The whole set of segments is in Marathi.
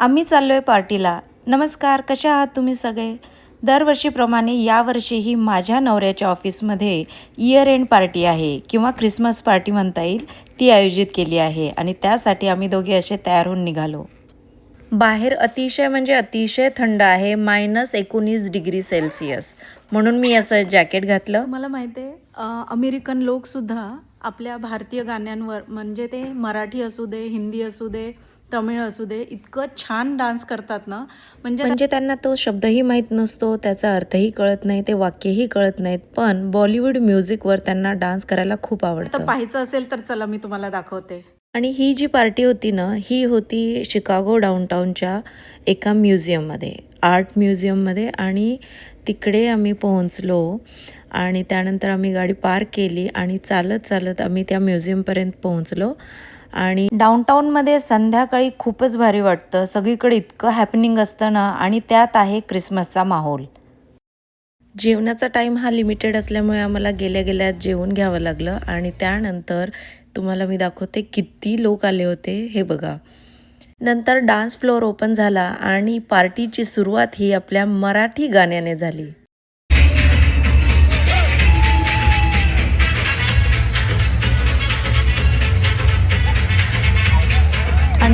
आम्ही चाललो आहे पार्टीला. नमस्कार कशा आहात तुम्ही सगळे? दरवर्षीप्रमाणे यावर्षीही माझ्या नवऱ्याच्या ऑफिसमध्ये इयर एंड पार्टी आहे किंवा क्रिसमस पार्टी म्हणता येईल ती आयोजित केली आहे आणि त्यासाठी आम्ही दोघे असे तयार होऊन निघालो. बाहेर अतिशय म्हणजे अतिशय थंड आहे मायनस एकोणीस डिग्री सेल्सिअस म्हणून मी असं जॅकेट घातलं. मला माहिती आहे अमेरिकन लोकसुद्धा आपल्या भारतीय गाण्यांवर म्हणजे ते मराठी असू दे हिंदी असू दे तमिळ असू दे इतकं छान डान्स करतात ना. म्हणजे म्हणजे त्यांना तो शब्दही माहीत नसतो त्याचा अर्थही कळत नाही ते वाक्यही कळत नाहीत पण बॉलिवूड म्युझिकवर त्यांना डान्स करायला खूप आवडतं. पाहायचं असेल तर चला मी तुम्हाला दाखवते. आणि ही जी पार्टी होती ना ही होती शिकागो डाऊनटाऊनच्या एका म्युझियममध्ये आर्ट म्युझियममध्ये आणि तिकडे आम्ही पोहोचलो आणि त्यानंतर आम्ही गाडी पार्क केली आणि चालत चालत आम्ही त्या म्युझियमपर्यंत पोहोचलो. आणि डाऊनटाऊनमध्ये संध्याकाळी खूपच भारी वाटतं. सगळीकडे इतकं हॅपनिंग असतं ना आणि त्यात आहे क्रिसमसचा माहोल. जेवणाचा टाईम हा लिमिटेड असल्यामुळे आम्हाला गेल्या गेल्या जेवून घ्यावं लागलं. आणि त्यानंतर तुम्हाला मी दाखवते किती लोक आले होते हे बघा. नंतर डान्स फ्लोअर ओपन झाला आणि पार्टीची सुरुवात ही आपल्या मराठी गाण्याने झाली.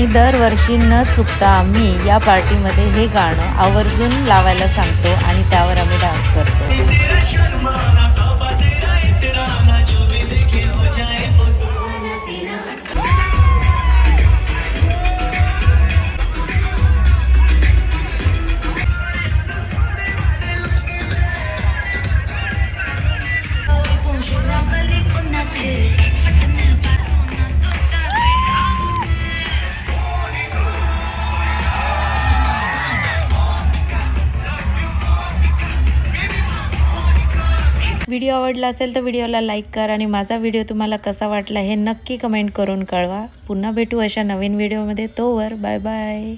आणि दरवर्षी न चुकता आम्ही या पार्टीमध्ये हे गाणं आवर्जून लावायला सांगतो आणि त्यावर आम्ही डान्स करतो. व्हिडिओ आवडला असेल तर व्हिडिओला लाईक करा आणि माझा व्हिडिओ तुम्हाला कसा वाटला हे नक्की कमेंट करून कळवा. पुन्हा भेटू अशा नवीन व्हिडिओमध्ये तोवर बाय बाय